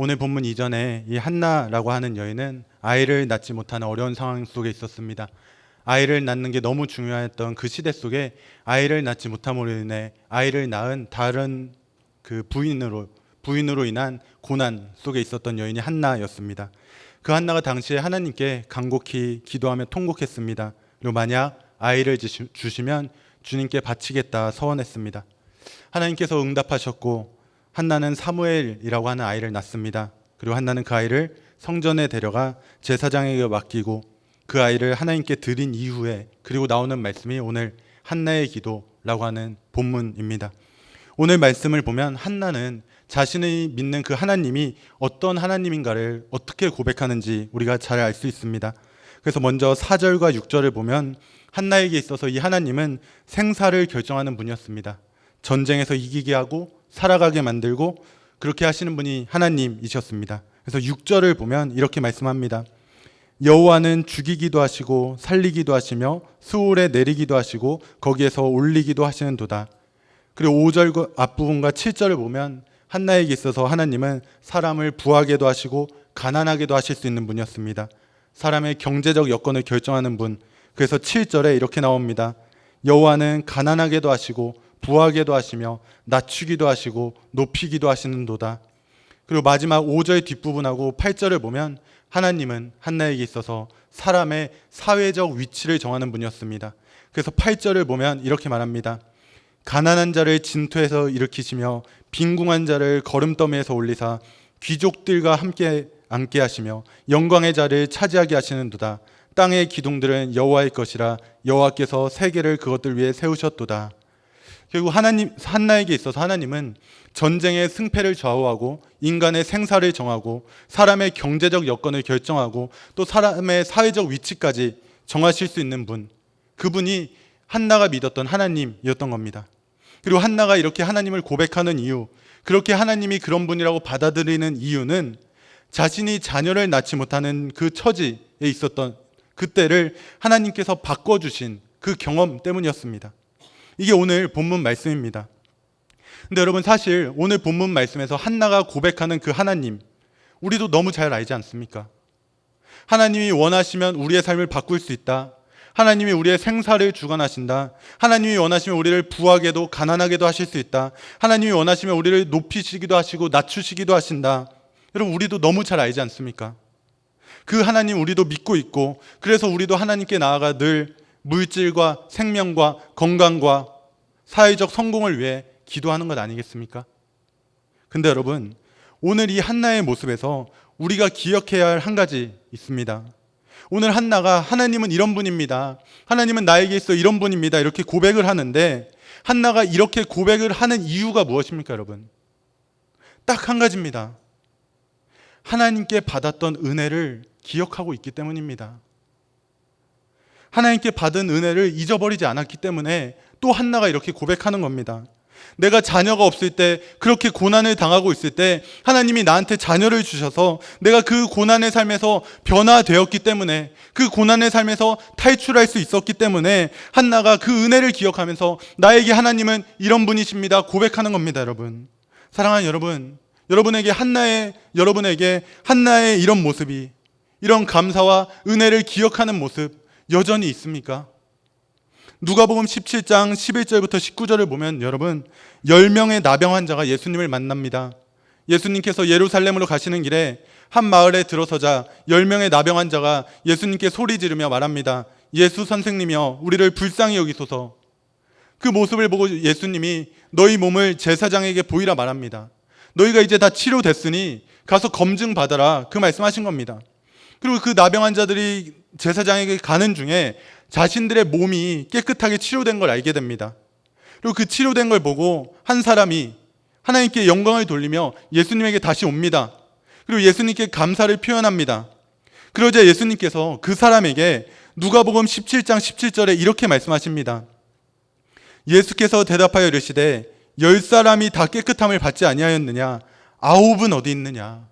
오늘 본문 이전에 이 한나라고 하는 여인은 아이를 낳지 못하는 어려운 상황 속에 있었습니다. 아이를 낳는 게 너무 중요했던 그 시대 속에 아이를 낳지 못함으로 인해 아이를 낳은 다른 그 부인으로 부인으로 인한 고난 속에 있었던 여인이 한나였습니다. 그 한나가 당시에 하나님께 간곡히 기도하며 통곡했습니다. 그리고 만약 아이를 주시- 주시면 주님께 바치겠다 서원했습니다. 하나님께서 응답하셨고 한나는 사무엘이라고 하는 아이를 낳습니다. 그리고 한나는 그 아이를 성전에 데려가 제사장에게 맡기고 그 아이를 하나님께 드린 이후에 그리고 나오는 말씀이 오늘 한나의 기도라고 하는 본문입니다. 오늘 말씀을 보면 한나는 자신이 믿는 그 하나님이 어떤 하나님인가를 어떻게 고백하는지 우리가 잘 알 수 있습니다. 그래서 먼저 4절과 6절을 보면 한나에게 있어서 이 하나님은 생사를 결정하는 분이었습니다. 전쟁에서 이기게 하고 살아가게 만들고 그렇게 하시는 분이 하나님이셨습니다. 그래서 6절을 보면 이렇게 말씀합니다. 여호와는 죽이기도 하시고 살리기도 하시며 수월에 내리기도 하시고 거기에서 올리기도 하시는도다. 그리고 5절 앞부분과 7절을 보면 한나에게 있어서 하나님은 사람을 부하게도 하시고 가난하게도 하실 수 있는 분이었습니다. 사람의 경제적 여건을 결정하는 분. 그래서 7절에 이렇게 나옵니다. 여호와는 가난하게도 하시고 부하게도 하시며 낮추기도 하시고 높이기도 하시는도다. 그리고 마지막 5절 뒷부분하고 8절을 보면 하나님은 한나에게 있어서 사람의 사회적 위치를 정하는 분이었습니다. 그래서 8절을 보면 이렇게 말합니다. 가난한 자를 진토에서 일으키시며 빈궁한 자를 거름더미에서 올리사 귀족들과 함께 앉게 하시며 영광의 자를 차지하게 하시는도다. 땅의 기둥들은 여호와의 것이라 여호와께서 세계를 그것들 위해 세우셨도다. 결국 하나님 한나에게 있어서 하나님은 전쟁의 승패를 좌우하고 인간의 생사를 정하고 사람의 경제적 여건을 결정하고 또 사람의 사회적 위치까지 정하실 수 있는 분 그분이 한나가 믿었던 하나님이었던 겁니다. 그리고 한나가 이렇게 하나님을 고백하는 이유 그렇게 하나님이 그런 분이라고 받아들이는 이유는 자신이 자녀를 낳지 못하는 그 처지에 있었던 그때를 하나님께서 바꿔주신 그 경험 때문이었습니다. 이게 오늘 본문 말씀입니다. 근데 여러분 사실 오늘 본문 말씀에서 한나가 고백하는 그 하나님 우리도 너무 잘 알지 않습니까? 하나님이 원하시면 우리의 삶을 바꿀 수 있다. 하나님이 우리의 생사를 주관하신다. 하나님이 원하시면 우리를 부하게도 가난하게도 하실 수 있다. 하나님이 원하시면 우리를 높이시기도 하시고 낮추시기도 하신다. 여러분 우리도 너무 잘 알지 않습니까? 그 하나님 우리도 믿고 있고 그래서 우리도 하나님께 나아가 늘 물질과 생명과 건강과 사회적 성공을 위해 기도하는 것 아니겠습니까? 근데 여러분, 오늘 이 한나의 모습에서 우리가 기억해야 할 한 가지 있습니다. 오늘 한나가 하나님은 이런 분입니다. 하나님은 나에게 있어 이런 분입니다. 이렇게 고백을 하는데 한나가 이렇게 고백을 하는 이유가 무엇입니까, 여러분? 딱 한 가지입니다. 하나님께 받았던 은혜를 기억하고 있기 때문입니다. 하나님께 받은 은혜를 잊어버리지 않았기 때문에 또 한나가 이렇게 고백하는 겁니다. 내가 자녀가 없을 때 그렇게 고난을 당하고 있을 때 하나님이 나한테 자녀를 주셔서 내가 그 고난의 삶에서 변화되었기 때문에 그 고난의 삶에서 탈출할 수 있었기 때문에 한나가 그 은혜를 기억하면서 나에게 하나님은 이런 분이십니다 고백하는 겁니다 여러분 사랑하는 여러분 여러분에게 한나의 여러분에게 한나의 이런 모습이 이런 감사와 은혜를 기억하는 모습 여전히 있습니까? 누가복음 17장 11절부터 19절을 보면 여러분 10명의 나병 환자가 예수님을 만납니다. 예수님께서 예루살렘으로 가시는 길에 한 마을에 들어서자 10명의 나병 환자가 예수님께 소리 지르며 말합니다. 예수 선생님이여 우리를 불쌍히 여기소서. 그 모습을 보고 예수님이 너희 몸을 제사장에게 보이라 말합니다. 너희가 이제 다 치료됐으니 가서 검증 받아라. 그 말씀하신 겁니다. 그리고 그 나병 환자들이 제사장에게 가는 중에 자신들의 몸이 깨끗하게 치료된 걸 알게 됩니다. 그리고 그 치료된 걸 보고 한 사람이 하나님께 영광을 돌리며 예수님에게 다시 옵니다. 그리고 예수님께 감사를 표현합니다. 그러자 예수님께서 그 사람에게 누가복음 17장 17절에 이렇게 말씀하십니다. 예수께서 대답하여 이르시되 열 사람이 다 깨끗함을 받지 아니하였느냐 아홉은 어디 있느냐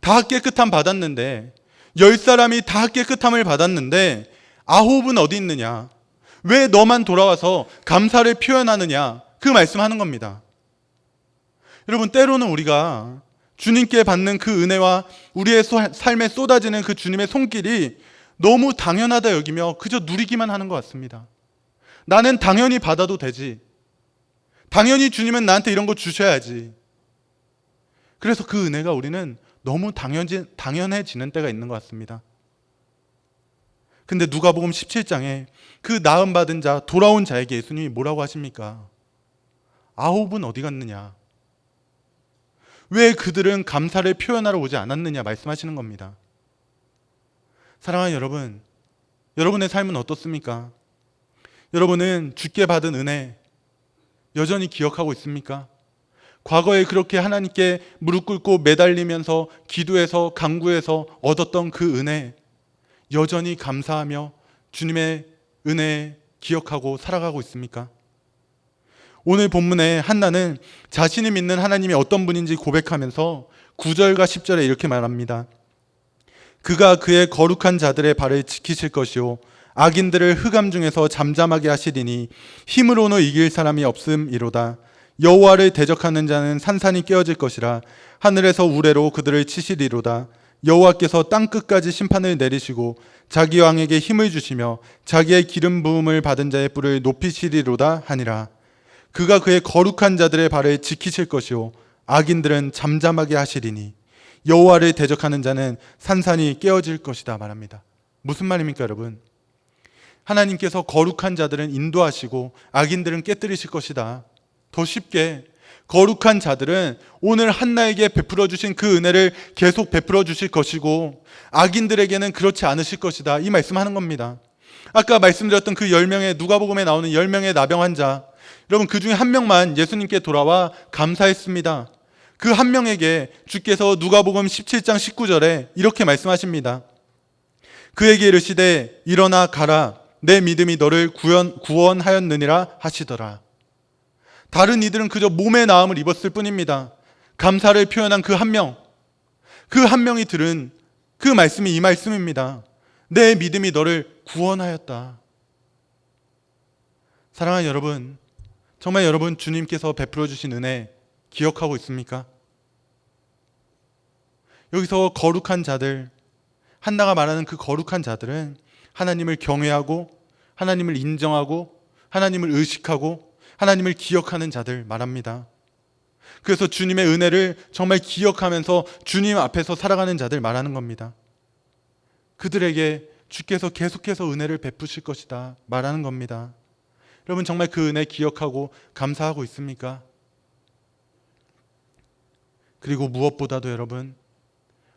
다 깨끗함 받았는데 열 사람이 다 깨끗함을 받았는데 아홉은 어디 있느냐? 왜 너만 돌아와서 감사를 표현하느냐? 그 말씀하는 겁니다. 여러분 때로는 우리가 주님께 받는 그 은혜와 우리의 소- 삶에 쏟아지는 그 주님의 손길이 너무 당연하다 여기며 그저 누리기만 하는 것 같습니다. 나는 당연히 받아도 되지. 당연히 주님은 나한테 이런 거 주셔야지. 그래서 그 은혜가 우리는 너무 당연지, 당연해지는 때가 있는 것 같습니다. 근데 누가복음 17장에 그 나음 받은 자 돌아온 자에게 예수님이 뭐라고 하십니까? 아홉은 어디 갔느냐? 왜 그들은 감사를 표현하러 오지 않았느냐 말씀하시는 겁니다. 사랑하는 여러분, 여러분의 삶은 어떻습니까? 여러분은 주께 받은 은혜 여전히 기억하고 있습니까? 과거에 그렇게 하나님께 무릎 꿇고 매달리면서 기도해서 강구해서 얻었던 그 은혜 여전히 감사하며 주님의 은혜 기억하고 살아가고 있습니까? 오늘 본문에 한나는 자신이 믿는 하나님이 어떤 분인지 고백하면서 9절과 10절에 이렇게 말합니다. 그가 그의 거룩한 자들의 발을 지키실 것이요 악인들을 흑암 중에서 잠잠하게 하시리니 힘으로는 이길 사람이 없음이로다. 여호와를 대적하는 자는 산산이 깨어질 것이라 하늘에서 우레로 그들을 치시리로다. 여호와께서 땅 끝까지 심판을 내리시고 자기 왕에게 힘을 주시며 자기의 기름 부음을 받은 자의 뿔을 높이시리로다 하니라. 그가 그의 거룩한 자들의 발을 지키실 것이요 악인들은 잠잠하게 하시리니 여호와를 대적하는 자는 산산이 깨어질 것이다 말합니다. 무슨 말입니까, 여러분? 하나님께서 거룩한 자들은 인도하시고 악인들은 깨뜨리실 것이다. 더 쉽게 거룩한 자들은 오늘 한나에게 베풀어 주신 그 은혜를 계속 베풀어 주실 것이고 악인들에게는 그렇지 않으실 것이다. 이 말씀하는 겁니다. 아까 말씀드렸던 그 10명의 누가복음에 나오는 10명의 나병 환자 여러분 그 중에 한 명만 예수님께 돌아와 감사했습니다. 그 한 명에게 주께서 누가복음 17장 19절에 이렇게 말씀하십니다. 그에게 이르시되 일어나 가라 내 믿음이 너를 구원, 구원하였느니라 하시더라. 다른 이들은 그저 몸의 나음을 입었을 뿐입니다. 감사를 표현한 그 한 명, 그 한 명이 들은 그 말씀이 이 말씀입니다. 내 믿음이 너를 구원하였다. 사랑하는 여러분, 정말 여러분 주님께서 베풀어 주신 은혜 기억하고 있습니까? 여기서 거룩한 자들, 한나가 말하는 그 거룩한 자들은 하나님을 경외하고 하나님을 인정하고 하나님을 의식하고 하나님을 기억하는 자들 말합니다. 그래서 주님의 은혜를 정말 기억하면서 주님 앞에서 살아가는 자들 말하는 겁니다. 그들에게 주께서 계속해서 은혜를 베푸실 것이다 말하는 겁니다. 여러분 정말 그 은혜 기억하고 감사하고 있습니까? 그리고 무엇보다도 여러분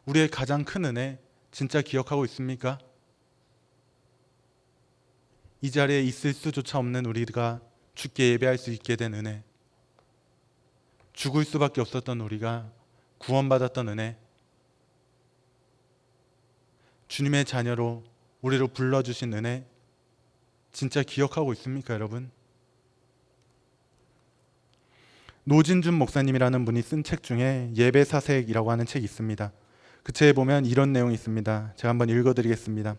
우리의 가장 큰 은혜 진짜 기억하고 있습니까? 이 자리에 있을 수조차 없는 우리가 주께 예배할 수 있게 된 은혜. 죽을 수밖에 없었던 우리가 구원받았던 은혜. 주님의 자녀로 우리를 불러주신 은혜. 진짜 기억하고 있습니까, 여러분? 노진준 목사님이라는 분이 쓴 책 중에 예배 사색이라고 하는 책이 있습니다. 그 책에 보면 이런 내용이 있습니다. 제가 한번 읽어드리겠습니다.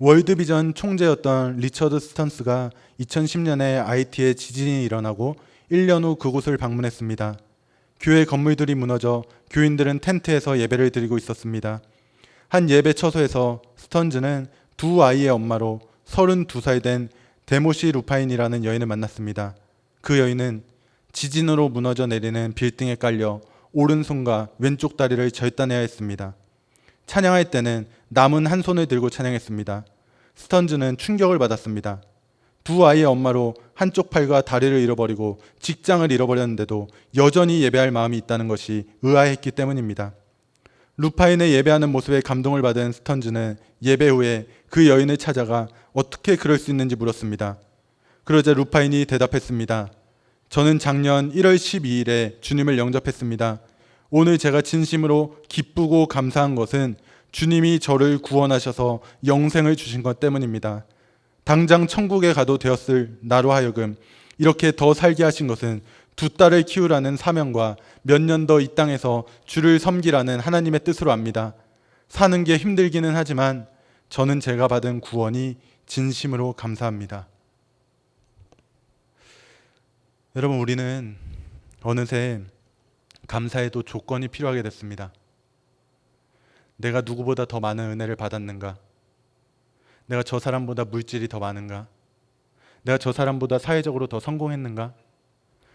월드비전 총재였던 리처드 스턴스가 2010년에 IT에 지진이 일어나고 1년 후 그곳을 방문했습니다. 교회 건물들이 무너져 교인들은 텐트에서 예배를 드리고 있었습니다. 한 예배 처소에서 스턴즈는 두 아이의 엄마로 32살 된 데모시 루파인이라는 여인을 만났습니다. 그 여인은 지진으로 무너져 내리는 빌딩에 깔려 오른손과 왼쪽 다리를 절단해야 했습니다. 찬양할 때는 남은 한 손을 들고 찬양했습니다. 스턴즈는 충격을 받았습니다. 두 아이의 엄마로 한쪽 팔과 다리를 잃어버리고 직장을 잃어버렸는데도 여전히 예배할 마음이 있다는 것이 의아했기 때문입니다. 루파인의 예배하는 모습에 감동을 받은 스턴즈는 예배 후에 그 여인을 찾아가 어떻게 그럴 수 있는지 물었습니다. 그러자 루파인이 대답했습니다. 저는 작년 1월 12일에 주님을 영접했습니다. 오늘 제가 진심으로 기쁘고 감사한 것은 주님이 저를 구원하셔서 영생을 주신 것 때문입니다. 당장 천국에 가도 되었을 나로 하여금 이렇게 더 살게 하신 것은 두 딸을 키우라는 사명과 몇 년 더 이 땅에서 주를 섬기라는 하나님의 뜻으로 압니다. 사는 게 힘들기는 하지만 저는 제가 받은 구원이 진심으로 감사합니다. 여러분, 우리는 어느새 감사에도 조건이 필요하게 됐습니다. 내가 누구보다 더 많은 은혜를 받았는가? 내가 저 사람보다 물질이 더 많은가? 내가 저 사람보다 사회적으로 더 성공했는가?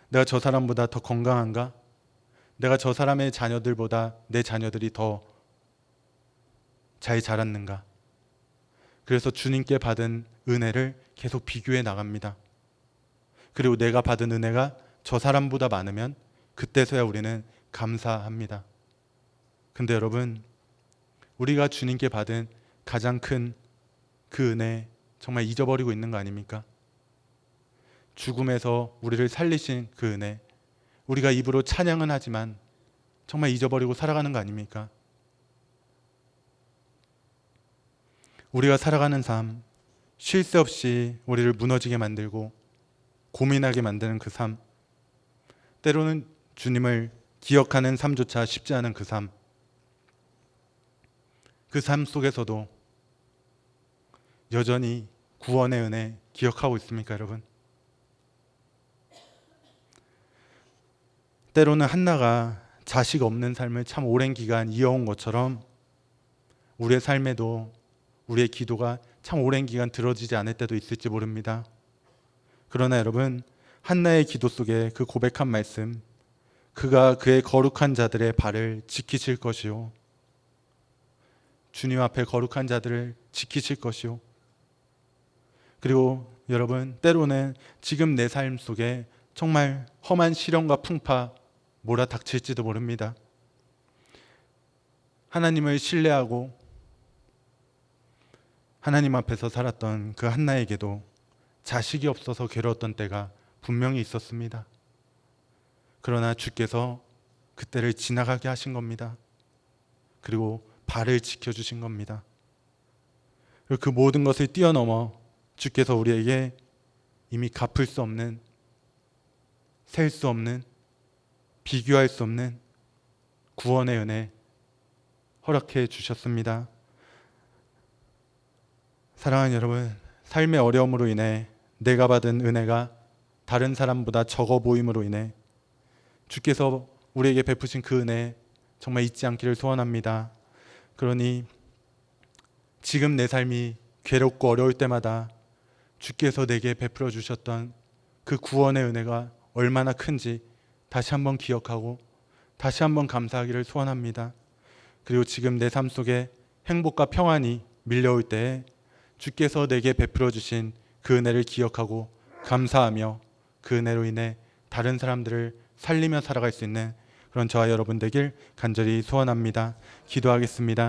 내가 저 사람보다 더 건강한가? 내가 저 사람의 자녀들보다 내 자녀들이 더 잘 자랐는가? 그래서 주님께 받은 은혜를 계속 비교해 나갑니다. 그리고 내가 받은 은혜가 저 사람보다 많으면 그때서야 우리는 감사합니다. 근데 여러분, 우리가 주님께 받은 가장 큰 그 은혜 정말 잊어버리고 있는 거 아닙니까? 죽음에서 우리를 살리신 그 은혜, 우리가 입으로 찬양은 하지만 정말 잊어버리고 살아가는 거 아닙니까? 우리가 살아가는 삶, 쉴 새 없이 우리를 무너지게 만들고 고민하게 만드는 그 삶, 때로는 주님을 기억하는 삶조차 쉽지 않은 그 삶, 그 삶 속에서도 여전히 구원의 은혜 기억하고 있습니까, 여러분? 때로는 한나가 자식 없는 삶을 참 오랜 기간 이어온 것처럼 우리의 삶에도 우리의 기도가 참 오랜 기간 들어지지 않을 때도 있을지 모릅니다. 그러나 여러분, 한나의 기도 속에 그 고백한 말씀, 그가 그의 거룩한 자들의 발을 지키실 것이요. 주님 앞에 거룩한 자들을 지키실 것이요. 그리고 여러분, 때로는 지금 내 삶 속에 정말 험한 시련과 풍파 몰아닥칠지도 모릅니다. 하나님을 신뢰하고 하나님 앞에서 살았던 그 한나에게도 자식이 없어서 괴로웠던 때가 분명히 있었습니다. 그러나 주께서 그때를 지나가게 하신 겁니다. 그리고 발을 지켜주신 겁니다. 그 모든 것을 뛰어넘어 주께서 우리에게 이미 갚을 수 없는, 셀 수 없는, 비교할 수 없는 구원의 은혜 허락해 주셨습니다. 사랑하는 여러분, 삶의 어려움으로 인해 내가 받은 은혜가 다른 사람보다 적어 보임으로 인해 주께서 우리에게 베푸신 그 은혜 정말 잊지 않기를 소원합니다. 그러니 지금 내 삶이 괴롭고 어려울 때마다 주께서 내게 베풀어 주셨던 그 구원의 은혜가 얼마나 큰지 다시 한번 기억하고 다시 한번 감사하기를 소원합니다. 그리고 지금 내 삶 속에 행복과 평안이 밀려올 때에 주께서 내게 베풀어 주신 그 은혜를 기억하고 감사하며 그 은혜로 인해 다른 사람들을 살리며 살아갈 수 있는 그런 저와 여러분 되길 간절히 소원합니다. 기도하겠습니다.